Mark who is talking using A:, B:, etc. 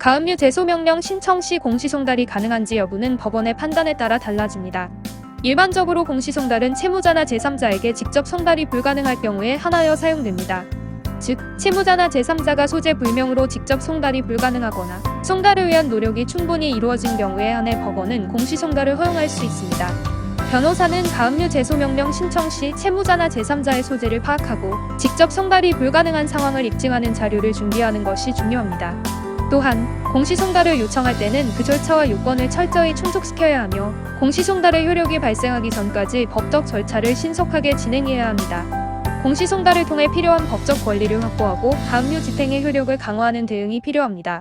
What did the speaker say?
A: 가압류 제소 명령 신청 시 공시송달이 가능한지 여부는 법원의 판단에 따라 달라집니다. 일반적으로 공시송달은 채무자나 제3자에게 직접 송달이 불가능할 경우에 하나여 사용됩니다. 즉, 채무자나 제3자가 소재 불명으로 직접 송달이 불가능하거나 송달을 위한 노력이 충분히 이루어진 경우에 한해 법원은 공시송달을 허용할 수 있습니다. 변호사는 가압류 제소명령 신청 시 채무자나 제3자의 소재를 파악하고 직접 송달이 불가능한 상황을 입증하는 자료를 준비하는 것이 중요합니다. 또한 공시송달을 요청할 때는 그 절차와 요건을 철저히 충족시켜야 하며 공시송달의 효력이 발생하기 전까지 법적 절차를 신속하게 진행해야 합니다. 공시송달을 통해 필요한 법적 권리를 확보하고 가압류 집행의 효력을 강화하는 대응이 필요합니다.